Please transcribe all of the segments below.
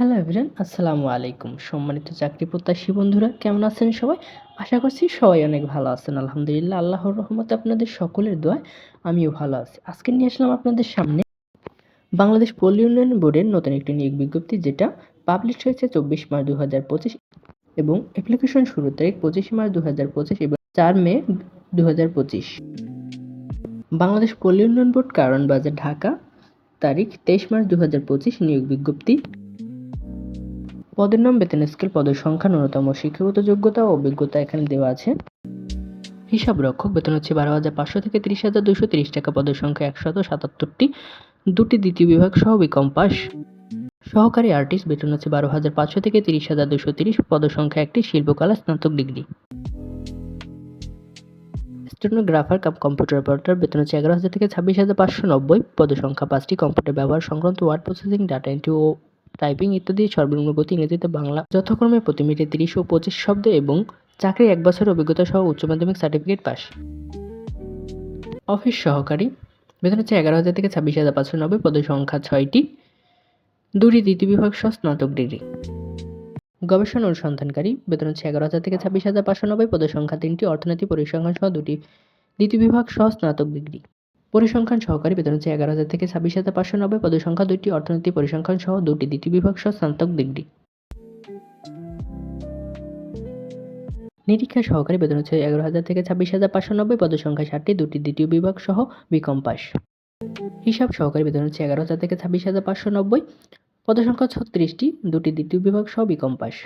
Hello everyone আসসালামু আলাইকুম। সম্মানিত চাকরি প্রত্যাশী বন্ধুরা, কেমন আছেন সবাই? আশা করছি সবাই অনেক ভালো আছেন। আলহামদুলিল্লাহ, আল্লাহর রহমতে আপনাদের সকলের দোয়ায় আমিও ভালো আছি। আজকে নিয়ে আসলাম আপনাদের সামনে বাংলাদেশ পল্লী উন্নয়ন বোর্ডের নতুন একটি নিয়োগ বিজ্ঞপ্তি, যেটা পাবলিশ হয়েছে চব্বিশ মার্চ দু হাজার পঁচিশ এবং অ্যাপ্লিকেশন শুরুর তারিখ পঁচিশে মার্চ দু হাজার পঁচিশ এবং চার মে দু হাজার পঁচিশ। বাংলাদেশ পল্লী উন্নয়ন বোর্ড কারণ বাজার ঢাকা, তারিখ তেইশ মার্চ দু হাজার পঁচিশ নিয়োগ বিজ্ঞপ্তি। পদের নাম বেতন স্কেল, পদের সংখ্যা, ন্যূনতম শিক্ষাগত যোগ্যতা ও অভিজ্ঞতা এখানে দেওয়া আছে। হিসাব রক্ষক, বেতন হচ্ছে বারো হাজার পাঁচশো থেকে তিরিশ হাজার দুশো তিরিশ টাকা, পদের সংখ্যা একশত সাতাত্তরটি। দুটি দ্বিতীয় বিভাগ সহ বিকম পাস। সহকারী আর্টিস্ট, বেতন হচ্ছে বারো হাজার পাঁচশো থেকে তিরিশ হাজার দুশো তিরিশ, পদের সংখ্যা একটি শিল্পকলা স্নাতক degree. Stenographer, cum computer operator, বেতন হচ্ছে এগারো হাজার থেকে ছাব্বিশ হাজার পাঁচশো নব্বই, পদের সংখ্যা পাঁচটি। কম্পিউটার ব্যবহার সংক্রান্ত ওয়ার্ড প্রসেসিং, ডাটা এন্ট্রি ও টাইপিং ইত্যাদি সর্বনিম্ন গতি ইংরেজিতে বাংলা যথাক্রমে প্রতি মিনিটে তিরিশ ও পঁচিশ শব্দ এবং চাকরির এক বছরের অভিজ্ঞতা সহ উচ্চ মাধ্যমিক সার্টিফিকেট পাস। অফিস সহকারী। বেতন হচ্ছে এগারো হাজার থেকে ছাব্বিশ হাজার পাঁচশো নব্বই, পদের সংখ্যা ছয়টি। দুটি দ্বিতীয় বিভাগ সহ স্নাতক ডিগ্রি। গবেষণা অনুসন্ধানকারী। বেতন হচ্ছে এগারো হাজার থেকে ছাব্বিশ হাজার পাঁচশো নব্বই, পদের সংখ্যা তিনটি। অর্থনীতি পরিসংখ্যান সহ দুটি। দ্বিতীয় বিভাগ সহ স্নাতক ডিগ্রি। পরিসংখ্যান সহকারী বেতন হচ্ছে এগারো হাজার থেকে ছাব্বিশ হাজার পাঁচশো নব্বই, পদসংখ্যা সংখ্যা দুইটি, অর্থনীতি পরিসংখ্যান সহ দুটি, দ্বিতীয় বিভাগ সহ স্নাতক ডিগ্রি। নিরীক্ষা সহকারী বেতন হচ্ছে এগারো হাজার থেকে ছাব্বিশ হাজার পাঁচশো নব্বই পদের সংখ্যা ষাটটি, দুটি, দ্বিতীয় বিভাগ সহ বিকম পাস হিসাব সহকারী বেতন হচ্ছে এগারো হাজার থেকে ছাব্বিশ হাজার পাঁচশো নব্বই, পদসংখ্যা ছত্রিশটি, দুটি, দ্বিতীয় বিভাগ সহ বিকম পাস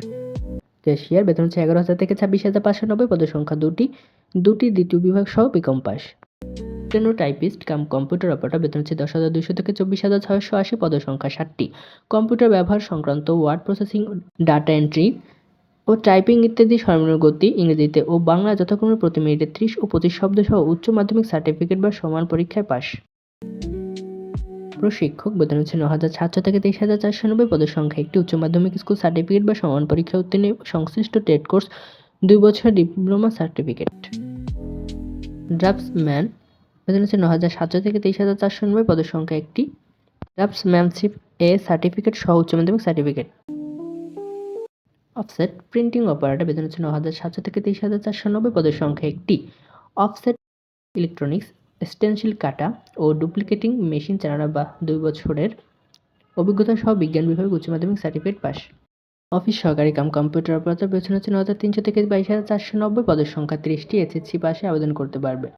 ক্যাশিয়ার বেতন হচ্ছে এগারো হাজার থেকে ছাব্বিশ হাজার পাঁচশো নব্বই, পদসংখ্যা দুটি দুটি, দ্বিতীয় বিভাগ সহ B Com pass steno typist cum computer operator বেতন হচ্ছে দশ হাজার দুশো থেকে চব্বিশ হাজার ছয়শো আশি পদের সংখ্যা ষাটটি। কম্পিউটার ব্যবহার সংক্রান্ত ওয়ার্ড প্রসেসিং, ডাটা এন্ট্রি ও টাইপিং ইত্যাদি সর্বনিম্ন গতি, ইংরেজিতে ও বাংলা যথাক্রমে প্রতি মিনিটে ত্রিশ ও পঁচিশ শব্দ সহ উচ্চ মাধ্যমিক সার্টিফিকেট বা সমান পরীক্ষায় পাস প্রশিক্ষক বেতন হচ্ছে ন হাজার সাতশো থেকে তেইশ হাজার চারশো নব্বই পদের সংখ্যা। একটি উচ্চ মাধ্যমিক স্কুল সার্টিফিকেট বা সমান পরীক্ষা উত্তীর্ণ সংশ্লিষ্ট টেট কোর্স, দুই বছর ডিপ্লোমা সার্টিফিকেট। ড্রাফটসম্যান বেতন হচ্ছে ন হাজার সাতশো থেকে তেইশ হাজার চারশো নব্বই পদের সংখ্যা একটি। ড্রাফটসম্যানশিপ এ সার্টিফিকেট সহ উচ্চ মাধ্যমিক সার্টিফিকেট অফসেট প্রিন্টিং অপারেটর বেতন হচ্ছে ন হাজার সাতশো থেকে তেইশ হাজার চারশো নব্বই পদের সংখ্যা একটি। অফসেট ইলেকট্রনিক্স স্টেনশিল কাটা ও ডুপ্লিকেটিং মেশিন চালানো বা দুই বছরের অভিজ্ঞতা সহ বিজ্ঞান বিভাগে উচ্চ মাধ্যমিক সার্টিফিকেট পাস অফিস সহকারী কাম কম্পিউটার অপারেটর বেতন হচ্ছে ন হাজার তিনশো থেকে বাইশ হাজার চারশো নব্বই পদের সংখ্যা তিরিশটি এসএসসি পাশে আবেদন করতে পারবে।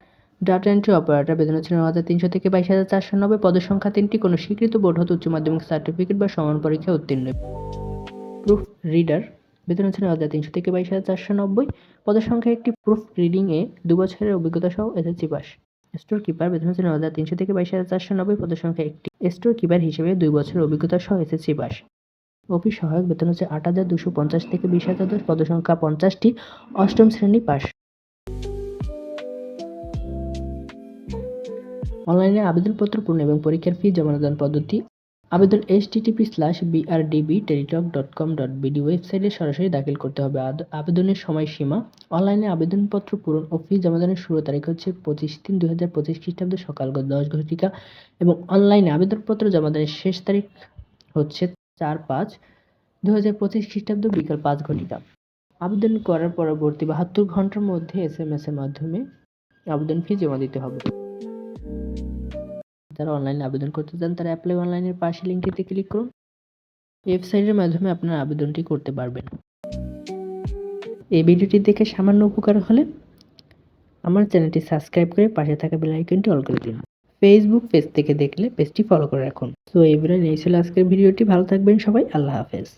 ডাটা এন্ট্রি অপারেটর বেতন হচ্ছে ন হাজার তিনশো থেকে বাইশ হাজার চারশো নব্বই পদের সংখ্যা তিনটি। কোনো স্বীকৃত বোর্ড হতে উচ্চ মাধ্যমিক সার্টিফিকেট বা সমান পরীক্ষায় উত্তীর্ণ। প্রুফ রিডার বেতন হচ্ছে ন হাজার তিনশো থেকে বাইশ হাজার চারশো নব্বই পদের সংখ্যা একটি। প্রুফ রিডিংয়ে দু বছরের অভিজ্ঞতা সহ এসএসসি পাস। স্টোর কিপার বেতন হচ্ছে ন হাজার তিনশো থেকে বাইশ হাজার চারশো নব্বই পদের সংখ্যা একটি। স্টোর কিপার হিসেবে দুই বছরের অভিজ্ঞতা সহ এসএসসি পাস। অফিস সহায়ক বেতন হচ্ছে আট হাজার দুশো পঞ্চাশ থেকে বিশ হাজার দশ পদের সংখ্যা পঞ্চাশটি। অষ্টম শ্রেণি পাস। অনলাইনে আবেদনপত্র পূরণ এবং পরীক্ষার ফি জমাদান পদ্ধতি, আবেদন http slash BRDB Teletalk dot com dot BD ওয়েবসাইটে সরাসরি দাখিল করতে হবে। আবেদনের সময়সীমা, অনলাইনে আবেদনপত্র পূরণ ও ফি জমাদানের শুরু তারিখ হচ্ছে পঁচিশ তিন দুই হাজার পঁচিশ খ্রিস্টাব্দ সকাল দশ ঘটিকা এবং অনলাইনে আবেদনপত্র জমাদানের শেষ তারিখ হচ্ছে চার পাঁচ দু হাজার পঁচিশ খ্রিস্টাব্দ বিকাল পাঁচ ঘটিকা। আবেদন করার পরবর্তী বাহাত্তর ঘণ্টার মধ্যে এস এম এস এর মাধ্যমে আবেদন ফি জমা দিতে হবে। যারা অনলাইনে আবেদন করতে চান, তারা অ্যাপ্লাই অনলাইনের পাশে লিঙ্কটিতে ক্লিক করুন। ওয়েবসাইটের মাধ্যমে আপনার আবেদনটি করতে পারবেন। এই ভিডিওটি দেখে সামান্য উপকার হলে আমার চ্যানেলটি সাবস্ক্রাইব করে পাশে থাকা বেল আইকনটি অল করে দিন। ফেসবুক পেজ থেকে দেখলে পেজটি ফলো করে রাখুন। তো এই এই ছিল আজকের ভিডিওটি। ভালো থাকবেন সবাই। আল্লাহ হাফেজ।